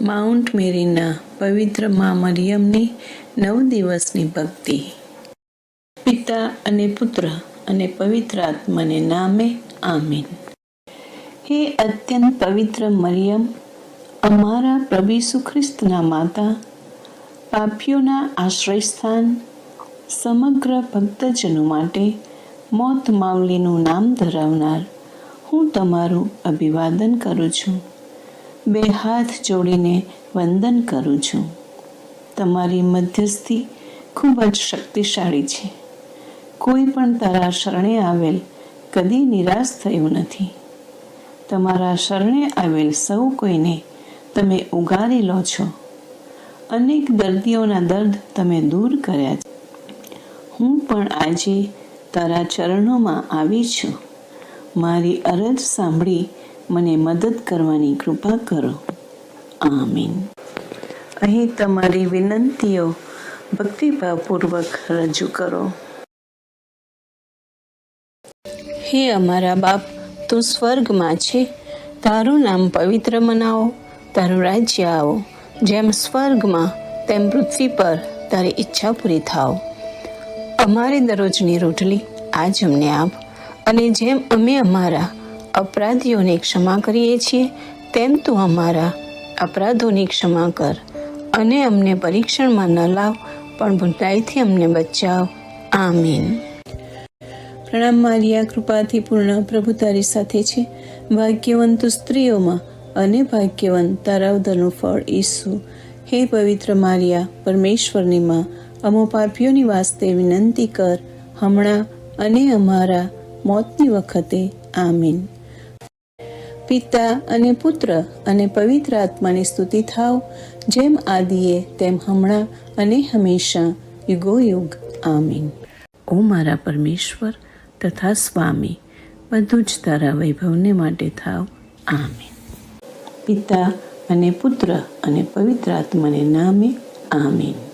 Mount મેરીના પવિત્ર મા મરિયમની નવ દિવસની ભક્તિ. પિતા અને પુત્ર અને પવિત્ર આત્માને નામે આમીન. હે અત્યંત પવિત્ર મરિયમ, અમારા પ્રભુ ઈસુ ખ્રિસ્તના માતા, પાપીઓના આશ્રયસ્થાન, સમગ્ર ભક્તજનો માટે મોત માવલીનું નામ ધરાવનાર હું તમારું અભિવાદન કરું છું. બે હાથ જોડીને વંદન કરું છું. તમારી મધ્યસ્થી ખૂબ જ શક્તિશાળી છે. કોઈ પણ તારા શરણે આવેલ કદી નિરાશ થયું નથી. તમારા શરણે આવેલ સૌ કોઈને તમે ઉગારી લો છો. અનેક દર્દીઓના દર્દ તમે દૂર કર્યા છે. હું પણ આજે તારા ચરણોમાં આવી છું. મારી અરજ સાંભળી મને મદદ કરવાની કૃપા કરો. આમીન. અહીં તમારી વિનંતીઓ ભક્તિભાવપૂર્વક રજૂ કરો. હે અમારા બાપ, તું સ્વર્ગમાં છે. તારું નામ પવિત્ર મનાવો, તારું રાજ્ય આવો. જેમ સ્વર્ગમાં, તેમ પૃથ્વી પર તારી ઈચ્છા પૂરી થાઓ અમારી દરરોજની રોટલી આજ અમને આપ અને જેમ અમે અમારા અપરાધીઓને ક્ષમા કરીએ છીએ, તેમ તું અમારા અપરાધોની ક્ષમા કર અને અમને પરીક્ષણમાં ન લાવ, પણ ભૂલાઈથી અમને બચાવ. આમીન. પ્રણામ મારિયા કૃપાથી પૂર્ણ પ્રભુ તારી સાથે છે. ભાગ્યવંત સ્ત્રીઓમાં અને ભાગ્યવંત તારા ઉદરનું ફળ ઈસુ. હે પવિત્ર મારિયા, પરમેશ્વરની માં, અમો પાપીઓની વાસ્તે વિનંતી કર, હમણાં અને અમારા મોતની વખતે. આમીન. પિતા અને પુત્ર અને પવિત્ર આત્માની સ્તુતિ થાવ, જેમ આદિએ તેમ હમણાં અને હંમેશા, યુગો યુગ. આમીન. ઓ મારા પરમેશ્વર તથા સ્વામી, બધું જ તારા વૈભવને માટે થાવ. આમીન. પિતા અને પુત્ર અને પવિત્ર આત્માને નામે, આમીન.